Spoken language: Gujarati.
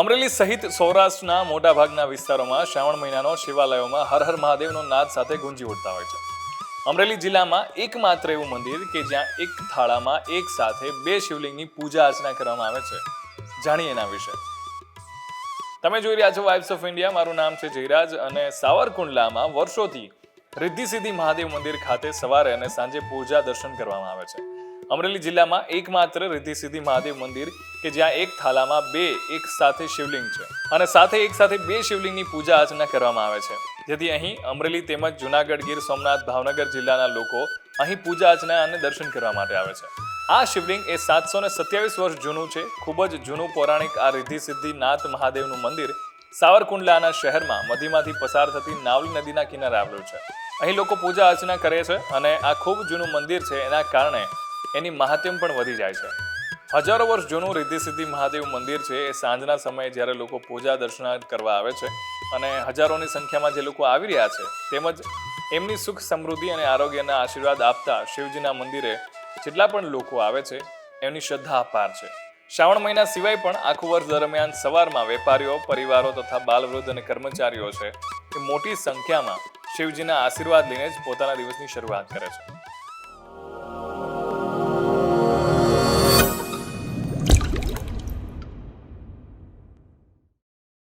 અમરેલી સહિત સૌરાષ્ટ્રના મોટાભાગના વિસ્તારોમાં શ્રાવણ મહિનાનો શિવાલયોમાં હર હર મહાદેવનો નાદ સાથે ગુંજી ઉઠતા હોય છે. અમરેલી જિલ્લામાં એકમાત્ર એવું મંદિર કે જ્યાં એક થાળામાં એક સાથે બે શિવલિંગની પૂજા અર્ચના કરવામાં આવે છે. જાણીએ એના વિશે. તમે જોઈ રહ્યા છો વાઇબ્સ ઓફ ઇન્ડિયા મારું નામ છે જયરાજ અને સાવરકુંડલામાં વર્ષોથી રિદ્ધિ સિદ્ધિ મહાદેવ મંદિર ખાતે સવારે અને સાંજે પૂજા દર્શન કરવામાં આવે છે. અમરેલી જિલ્લામાં એકમાત્ર સિદ્ધિ મહાદેવ મંદિર કે જ્યાં એક થાલામાં બે, એક સાથે શિવલિંગ છે. અને સાથે એક સાથે બે શિવલિંગની પૂજા અર્ચના કરવામાં આવે છે. જેથી અહીં અમરેલી તેમજ જુનાગઢ ગીર સોમનાથ ભાવનગર જિલ્લાના લોકો અહીં પૂજા અર્ચના અને દર્શન કરવા માટે આવે છે. આ શિવલિંગ એ સાતસો ને સત્યાવીસ વર્ષ જૂનું છે. ખૂબ જ જૂનું પૌરાણિક આ રિદ્ધિ સિદ્ધિ નાથ મહાદેવનું મંદિર સાવરકુંડલાના શહેરમાં મધીમાંથી પસાર થતી નાવલી નદીના કિનારે આવેલું છે. અહીં લોકો પૂજા અર્ચના કરે છે અને આ ખૂબ જૂનું મંદિર છે. એના કારણે એની મહાત્મ્ય પણ વધી જાય છે. હજારો વર્ષ જૂનું સિદ્ધિ મહાદેવ મંદિર છે, એ સાંજના સમયે જ્યારે લોકો પૂજા દર્શન કરવા આવે છે અને હજારોની સંખ્યામાં જે લોકો આવી રહ્યા છે, તેમજ એમની સુખ સમૃદ્ધિ અને આરોગ્યના આશીર્વાદ આપતા શિવજીના મંદિરે જેટલા પણ લોકો આવે છે, એમની શ્રદ્ધા અપાર છે. શ્રાવણ મહિના સિવાય પણ આખું વર્ષ દરમિયાન સવારમાં વેપારીઓ, પરિવારો તથા બાલવૃદ્ધ અને કર્મચારીઓ છે, એ મોટી સંખ્યામાં શિવજીના આશીર્વાદ લઈને જ પોતાના દિવસની શરૂઆત કરે છે.